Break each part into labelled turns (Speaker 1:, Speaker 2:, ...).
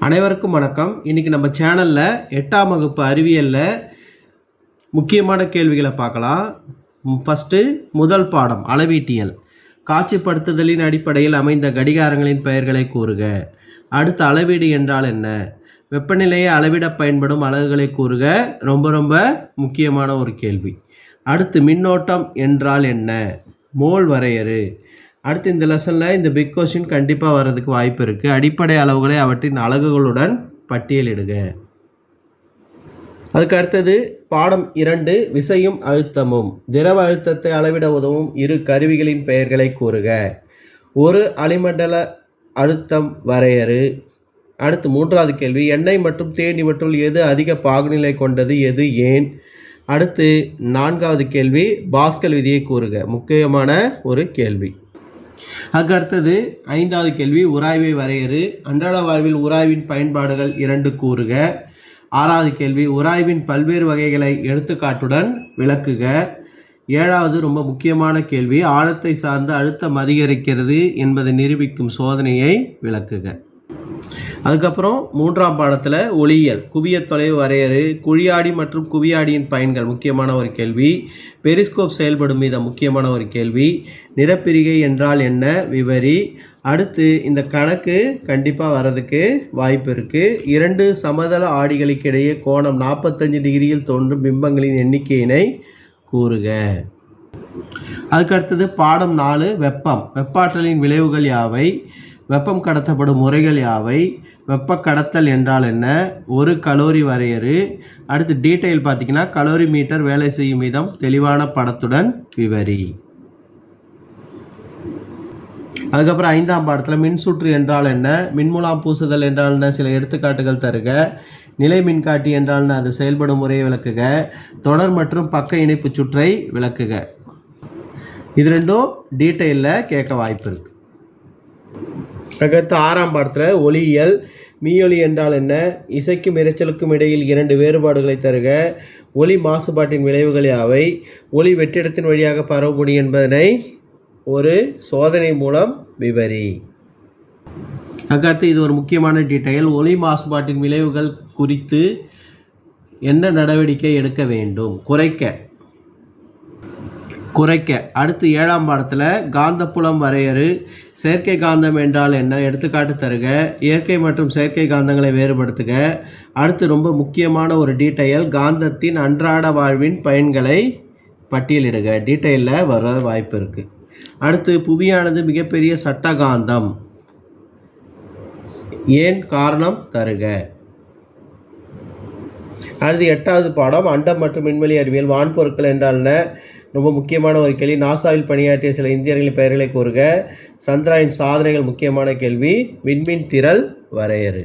Speaker 1: அனைவருக்கும் வணக்கம். இன்றைக்கி நம்ம சேனலில் எட்டாம் வகுப்பு அறிவியலில் முக்கியமான கேள்விகளை பார்க்கலாம். ஃபஸ்ட்டு முதல் பாடம் அளவீட்டியல். காட்சிப்படுத்துதலின் அடிப்படையில் அமைந்த கடிகாரங்களின் பெயர்களை கூறுக. அடுத்த அளவீடு என்றால் என்ன? வெப்பநிலையை அளவிட பயன்படும் அலகுகளை கூறுக. ரொம்ப ரொம்ப முக்கியமான ஒரு கேள்வி. அடுத்து மின்னோட்டம் என்றால் என்ன? மோல் வரையறு. அடுத்து இந்த லெசனில் இந்த பிக் கொஷின் கண்டிப்பாக வர்றதுக்கு வாய்ப்பு இருக்குது அடிப்படை அளவுகளை அவற்றின் அலகுகளுடன் பட்டியலிடுக. அதுக்கு அடுத்தது பாடம் இரண்டு விசையும் அழுத்தமும். திரவ அழுத்தத்தை அளவிட உதவும் இரு கருவிகளின் பெயர்களை கூறுக. ஒரு அலிமண்டல அழுத்தம் வரையறு. அடுத்து மூன்றாவது கேள்வி எண்ணெய் மற்றும் தேன் இவற்றுள் எது அதிக பாகுநிலை கொண்டது எது ஏன்? அடுத்து நான்காவது கேள்வி பாஸ்கல் விதியை கூறுக. முக்கியமான ஒரு கேள்வி. அதுக்கு அடுத்தது ஐந்தாவது கேள்வி உராய்வை வரையறு. அன்றாட வாழ்வில் உராய்வின் பயன்பாடுகள் இரண்டு கூறுக. ஆறாவது கேள்வி உராய்வின் பல்வேறு வகைகளை எடுத்துக்காட்டுடன் விளக்குக. ஏழாவது ரொம்ப முக்கியமான கேள்வி ஆழத்தை சார்ந்து அழுத்தம் அதிகரிக்கிறது என்பதை நிரூபிக்கும் சோதனையை விளக்குக. அதுக்கப்புறம் மூன்றாம் பாடத்தில் ஒளியியல் குவிய தொலைவு வரையறு குழியாடி மற்றும் குவியாடியின் பயன்கள் முக்கியமான ஒரு கேள்வி. பெரிஸ்கோப் செயல்படும் மீத முக்கியமான ஒரு கேள்வி. நிறப்பிரிகை என்றால் என்ன? விவரி. அடுத்து இந்த கணக்கு கண்டிப்பாக வர்றதுக்கு வாய்ப்பு இருக்குது இரண்டு சமதள ஆடிகளுக்கு இடையே கோணம் நாற்பத்தஞ்சு டிகிரியில் தோன்றும் பிம்பங்களின் எண்ணிக்கையினை கூறுக. அதுக்கடுத்தது பாடம் நாலு வெப்பம். வெப்பாற்றலின் விளைவுகள் யாவை? வெப்பம் கடத்தப்படும் முறைகள் யாவை? வெப்ப கடத்தல் என்றால் என்ன? ஒரு கலோரி வரையறு. அடுத்து டீட்டெயில் பார்த்தீங்கன்னா கலோரி மீட்டர் வேலை செய்யும் விதம் தெளிவான படத்துடன் விவரி. அதுக்கப்புறம் ஐந்தாம் பாடத்தில் மின்சுற்று என்றால் என்ன? மின்முலாம் பூசுதல் என்றால் என்ன? சில எடுத்துக்காட்டுகள் தருக. நிலை மின்காட்டி என்றால் என்ன? அது செயல்படும் முறையை விளக்குக. தொடர் மற்றும் பக்க இணைப்பு சுற்றை விளக்குக. இது ரெண்டும் டீட்டெயிலில் கேட்க வாய்ப்பு இருக்குது அதுக்கடுத்து ஆறாம் பாடத்தில் ஒளியியல் மீயொலி என்றால் என்ன? இசைக்கும் இரைச்சலுக்கும் இடையில் இரண்டு வேறுபாடுகளை தருக. ஒளி மாசுபாட்டின் விளைவுகள் யாவை ஒளி வெற்றிடத்தின் வழியாக பரவ என்பதனை ஒரு சோதனை மூலம் விவரி. அதுக்கடுத்து இது ஒரு முக்கியமான டீட்டெயில் ஒளி மாசுபாட்டின் விளைவுகள் குறித்து என்ன நடவடிக்கை எடுக்க வேண்டும்? குறைக்க. குறைக்க. அடுத்து ஏழாம் பாடத்தில் காந்தப்புலம் வரையறு. செயற்கை காந்தம் என்றால் என்ன? எடுத்துக்காட்டு தருக. இயற்கை மற்றும் செயற்கை காந்தங்களை வேறுபடுத்துக. அடுத்து ரொம்ப முக்கியமான ஒரு டீட்டெயில் காந்தத்தின் அன்றாட வாழ்வின் பயன்களை பட்டியலிடுக. டீட்டெயிலில் வர வாய்ப்பு இருக்குது அடுத்து புவியானது மிகப்பெரிய சட்ட காந்தம் ஏன் காரணம் தருக. அடுத்து எட்டாவது பாடம் அண்டம் மற்றும் விண்வெளி அறிவியல். வான்பொருட்கள் என்றால் என்ன? ரொம்ப முக்கியமான ஒரு கேள்வி. நாசாவில் பணியாற்றிய சில இந்தியர்களின் பெயர்களை கூறுக. சந்திராயின் சாதனைகள் முக்கியமான கேள்வி. விண்மீன் திரள் வரையறு.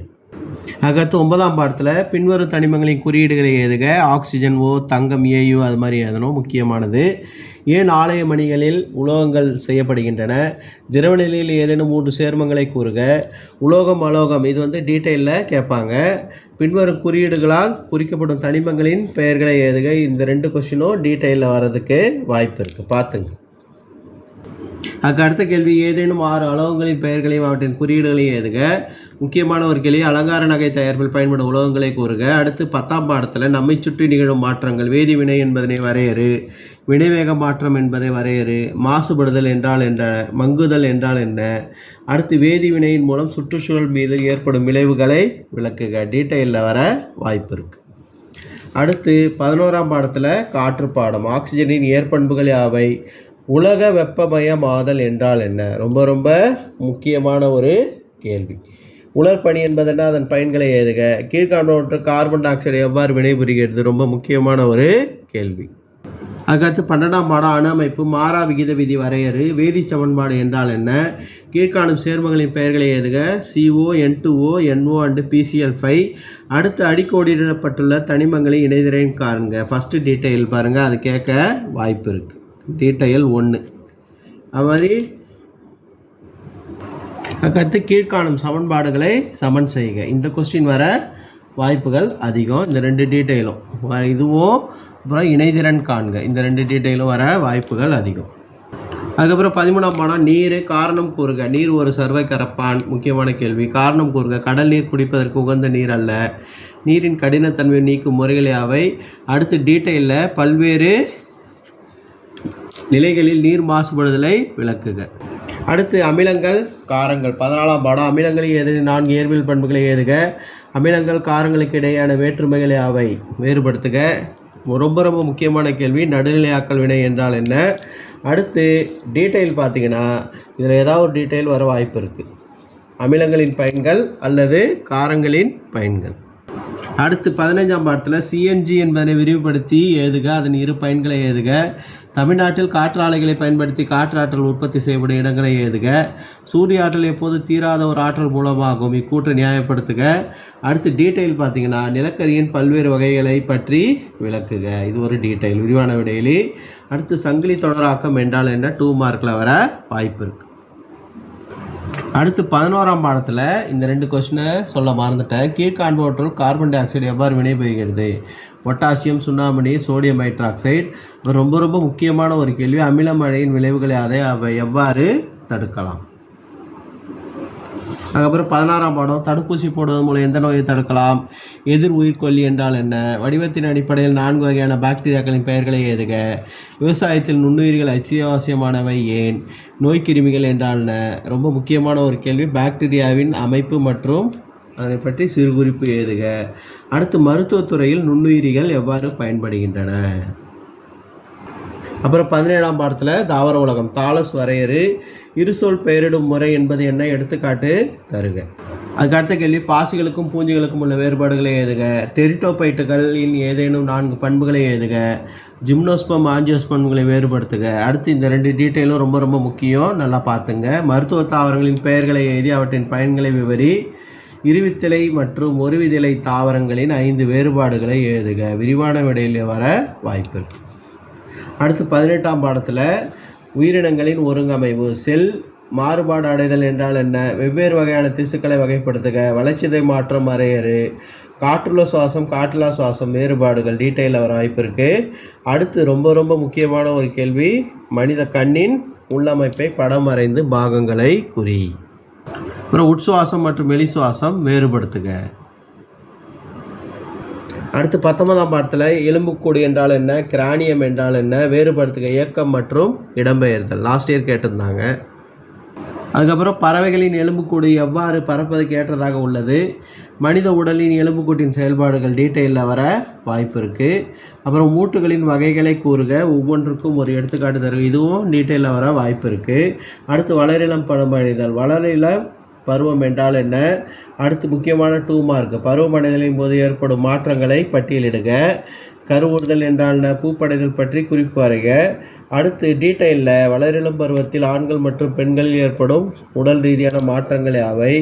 Speaker 1: அதுக்கடுத்து ஒன்பதாம் பாடத்தில் பின்வரும் தனிமங்களின் குறியீடுகளை எழுதுக. ஆக்சிஜன் ஓ தங்கம் ஏயு அது மாதிரி எழுதணும். முக்கியமானது. ஏன் ஆலய மணிகளில் உலோகங்கள் செய்யப்படுகின்றன? திரவ நிலையில் ஏதேனும் மூன்று சேர்மங்களை கூறுக. உலோகம் அலோகம் இது வந்து டீட்டெயிலில் கேட்பாங்க. பின்வரும் குறியீடுகளால் குறிக்கப்படும் தனிமங்களின் பெயர்களை எழுதுக. இந்த ரெண்டு கொஸ்டினும் டீட்டெயிலில் வர்றதுக்கு வாய்ப்பு இருக்குது பார்த்துங்க. அதுக்கு அடுத்த கேள்வி ஏதேனும் ஆறு அலோகங்களின் பெயர்களையும் அவற்றின் குறியீடுகளையும் எதுக முக்கியமான ஒரு கேள்வி அலங்கார நகை தயாரிப்பில் பயன்படும் உலோகங்களை கூறுக. அடுத்து பத்தாம் பாடத்தில் நம்மை சுற்றி நிகழும் மாற்றங்கள் வேதி வினை என்பதனை வரையறு. வினைவேக மாற்றம் என்பதை வரையறு. மாசுபடுதல் என்றால் என்ன? மங்குதல் என்றால் என்ன? அடுத்து வேதி வினையின் மூலம் சுற்றுச்சூழல் மீது ஏற்படும் விளைவுகளை விளக்குக. டீட்டெயிலில் வர வாய்ப்பு இருக்குது அடுத்து பதினோராம் பாடத்தில் காற்று பாடம் ஆக்சிஜனின் ஏற்பண்புகள் யாவை? உலக வெப்பமயமாதல் என்றால் என்ன? ரொம்ப ரொம்ப முக்கியமான ஒரு கேள்வி. உலர்பணி என்பதென்ன? அதன் பயன்களை எழுதுக. கீழ்காண்பவற்று கார்பன் டை ஆக்சைடு எவ்வாறு வினைபுரிகிறது? ரொம்ப முக்கியமான ஒரு கேள்வி. அதுக்கடுத்து பன்னெண்டாம் பாடம் அணு அமைப்பு மாறா விகித விதி வரையறு வேதி சமன்பாடு என்றால் என்ன? கீழ்காணும் சேர்மங்களின் பெயர்களை எழுதுக. C O N two O N O and P C L five அடுத்து அடிக்கோடிடப்பட்டுள்ள தனிமங்களை இணைதிரையும் காருங்க ஃபஸ்ட்டு டீட்டெயில் பாருங்கள் அது கேட்க வாய்ப்பு இருக்குது டீட்டெயில் ஒன்று அது மாதிரி கற்று கீழ்காணும் சமன்பாடுகளை சமன் செய்க. இந்த கொஸ்டின் வர வாய்ப்புகள் அதிகம். இந்த ரெண்டு டீட்டெயிலும் இதுவும் அப்புறம் இணைதிறன் காண்க. இந்த ரெண்டு டீட்டெயிலும் வர வாய்ப்புகள் அதிகம். அதுக்கப்புறம் பதிமூணாம் பாடம் நீர் காரணம் கூறுக. நீர் ஒரு சர்வை கரப்பான் முக்கியமான கேள்வி. காரணம் கூறுக. கடல் நீர் குடிப்பதற்கு உகந்த நீர் அல்ல. நீரின் கடினத்தன்மை நீக்கும் முறைகளை அவை அடுத்து டீட்டெயிலில் பல்வேறு நிலைகளில் நீர் மாசுபடுதலை விளக்குக. அடுத்து அமிலங்கள் காரங்கள். பதினாலாம் பாடம் அமிலங்களில் எது நான்கு இயற்பியல் பண்புகளை எதுக அமிலங்கள் காரங்களுக்கு இடையேயான வேற்றுமைகளை அவை. வேறுபடுத்துக. ரொம்ப ரொம்ப முக்கியமான கேள்வி நடுநிலையாக்கல் வினை என்றால் என்ன? அடுத்து டீட்டெயில் பார்த்தீங்கன்னா இதில் ஏதாவது ஒரு டீட்டெயில் வர வாய்ப்பு இருக்குது அமிலங்களின் பயன்கள் அல்லது காரங்களின் பயன்கள். அடுத்து பதினைஞ்சாம் பாடத்தில் சிஎன்ஜி என்பதனை விரிவுபடுத்தி எழுதுக. அதன் இரு பயன்களை எழுதுக. தமிழ்நாட்டில் காற்றாலைகளை பயன்படுத்தி காற்றாற்றல் உற்பத்தி செய்யப்படும் இடங்களை எழுதுக. சூரிய ஆற்றல் எப்போது தீராத ஒரு ஆற்றல் மூலமாகும்? இக்கூற்றை நியாயப்படுத்துக. அடுத்து டீட்டெயில் பார்த்தீங்கன்னா நிலக்கரியின் பல்வேறு வகைகளை பற்றி விளக்குக. இது ஒரு டீட்டெயில் விரிவான விடையிலி. அடுத்து சங்கிலி தொடராக்கம் என்றால் என்ன? டூ மார்க்கில் வர வாய்ப்பு இருக்குது அடுத்து பதினோராம் பாடத்தில் இந்த ரெண்டு கொஸ்டினை சொல்ல மறந்துட்டேன். கீழ்காண்பவற்றுள் கார்பன் டை ஆக்சைடு எவ்வாறு வினைபுரிகிறது பொட்டாசியம் சுண்ணாம்பு சோடியம் ஹைட்ராக்சைடு ரொம்ப ரொம்ப முக்கியமான ஒரு கேள்வி. அமில மழையின் விளைவுகளை அதை அவை எவ்வாறு தடுக்கலாம்? அதுக்கப்புறம் பதினாறாம் பாடம் தடுப்பூசி போடுவதன் மூலம் எந்த நோயை தடுக்கலாம்? எதிர் உயிர்கொல்லி என்றால் என்ன? வடிவத்தின் அடிப்படையில் நான்கு வகையான பாக்டீரியாக்களின் பெயர்களை எழுதுக. விவசாயத்தில் நுண்ணுயிர்கள் அத்தியாவசியமானவை ஏன்? நோய்க்கிருமிகள் என்றால் என்ன? ரொம்ப முக்கியமான ஒரு கேள்வி. பாக்டீரியாவின் அமைப்பு மற்றும் அதனை பற்றி சிறு குறிப்பு எழுதுக. அடுத்து மருத்துவத்துறையில் நுண்ணுயிரிகள் எவ்வாறு பயன்படுகின்றன? அப்புறம் பதினேழாம் பாடத்தில் தாவர உலகம் தாளஸ் வரையறு இருசொல் பெயரிடும் முறை என்பது என்ன எடுத்துக்காட்டு? தருக. அதுக்கடுத்த கேள்வி பாசிகளுக்கும் பூஞ்சிகளுக்கும் உள்ள வேறுபாடுகளை எழுதுக. டெரிட்டோபைட்டுகளின் ஏதேனும் நான்கு பண்புகளை எழுதுக. ஜிம்னோஸ்பம் ஆஞ்சியோஸ்பம்களை வேறுபடுத்துக. அடுத்து இந்த ரெண்டு டீட்டெயிலும் ரொம்ப ரொம்ப முக்கியம். நல்லா பார்த்துங்க. மருத்துவ தாவரங்களின் பெயர்களை எழுதி அவற்றின் பயன்களை விவரி இருவித்திலை மற்றும் ஒருவிதிலை தாவரங்களின் ஐந்து வேறுபாடுகளை எழுதுக. விரிவான விடையில் வர வாய்ப்பு அடுத்து பதினெட்டாம் பாடத்தில் உயிரினங்களின் ஒருங்கமைவு செல் மாறுபாடு அடைதல் என்றால் என்ன? வெவ்வேறு வகையான திசுக்களை வகைப்படுத்துக வளர்ச்சிதை மாற்றம் வரையறு காற்றுள்ள சுவாசம் காற்றுலா சுவாசம் வேறுபாடுகள் டீட்டெயிலில் வர வாய்ப்பு இருக்குது அடுத்து ரொம்ப ரொம்ப முக்கியமான ஒரு கேள்வி மனித கண்ணின் உள்ளமைப்பை படம் வரைந்து பாகங்களை குறி. அப்புறம் உட்சுவாசம் மற்றும் வெளி சுவாசம் வேறுபடுத்துக. அடுத்து பத்தொன்பதாம் பாடத்தில் எலும்புக்கூடு என்றால் என்ன கிரானியம் என்றால் என்ன வேறுபடுத்துக இயக்கம் மற்றும் இடம்பெயர்தல். லாஸ்ட் இயர் கேட்டிருந்தாங்க. அதுக்கப்புறம் பறவைகளின் எலும்புக்கூடு எவ்வாறு பறப்பதற்கு ஏற்றதாக உள்ளது? மனித உடலின் எலும்புக்கூட்டின் செயல்பாடுகள் டீட்டெயிலில் வர வாய்ப்பு இருக்குது அப்புறம் மூட்டுகளின் வகைகளை கூறுக. ஒவ்வொன்றுக்கும் ஒரு எடுத்துக்காட்டு தருக. இதுவும் டீட்டெயிலில் வர வாய்ப்பு இருக்குது அடுத்து வளரிளம் பழமழிதல் வளரிளம் பருவம் என்றால் என்ன? அடுத்து முக்கியமான டூ மார்க் பருவமடைதலின் போது ஏற்படும் மாற்றங்களை பட்டியலிடுக. கருவுறுதல் என்றால் என்ன? பூப்படைதல் பற்றி குறிப்பு வரைக அடுத்து டீட்டெயிலில் வளரிளம் பருவத்தில் ஆண்கள் மற்றும் பெண்களில் ஏற்படும் உடல் ரீதியான மாற்றங்கள் யாவை?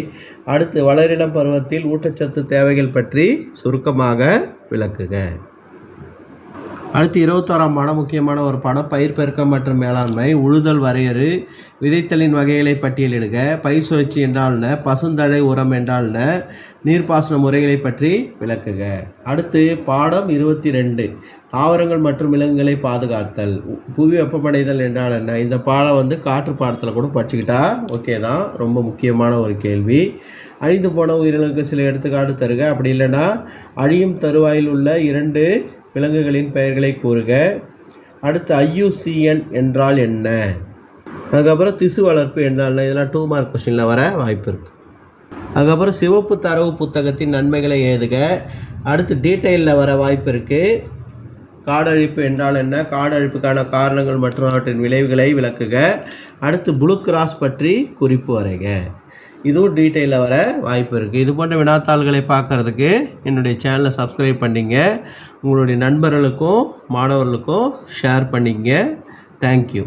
Speaker 1: அடுத்து வளரிளம் பருவத்தில் ஊட்டச்சத்து தேவைகள் பற்றி சுருக்கமாக விளக்குக. அடுத்து இருபத்தோராம் பாடம் முக்கியமான ஒரு பாடம் பயிர் பெருக்கம் மற்றும் மேலாண்மை உழுதல் வரையறு விதைத்தலின் வகைகளை பட்டியலிடுக பயிர் சுழற்சி என்றால் என்ன பசுந்தழை உரம் என்றால் என்ன நீர்ப்பாசன முறைகளை பற்றி விளக்குக. அடுத்து பாடம் இருபத்தி ரெண்டு தாவரங்கள் மற்றும் விலங்குகளை பாதுகாத்தல் புவி வெப்பமடைதல் என்றால் என்ன இந்த பாடம் வந்து காற்று பாடத்தில் கூட படிச்சுக்கிட்டா ஓகே தான் ரொம்ப முக்கியமான ஒரு கேள்வி. அழிந்து போன உயிரினங்களுக்கு சில எடுத்துக்காட்டு தருக அப்படி இல்லைன்னா அழியும் தருவாயில் உள்ள இரண்டு விலங்குகளின் பெயர்களை கூறுக. அடுத்து ஐயூசிஎன் என்றால் என்ன? அதுக்கப்புறம் திசு வளர்ப்பு என்றால் என்ன? இதெல்லாம் டூ மார்க் கொஸ்டினில் வர வாய்ப்பு இருக்குது அதுக்கப்புறம் சிவப்பு தரவு புத்தகத்தின் நன்மைகளை ஏதுக அடுத்து டீட்டெயிலில் வர வாய்ப்பு இருக்குது காடழிப்பு என்றால் என்ன? காடழிப்புக்கான காரணங்கள் மற்றும் அவற்றின் விளைவுகளை விளக்குக. அடுத்து ப்ளூ கிராஸ் பற்றி குறிப்பு வரைக. இதுவும் டீட்டெயிலில் வர வாய்ப்பு இருக்குது இது போன்ற வினாத்தாள்களை பார்க்குறதுக்கு என்னுடைய சேனலை சப்ஸ்கிரைப் பண்ணிங்க. உங்களுடைய நண்பர்களுக்கும் மாணவர்களுக்கும் ஷேர் பண்ணிங்க. தேங்க்யூ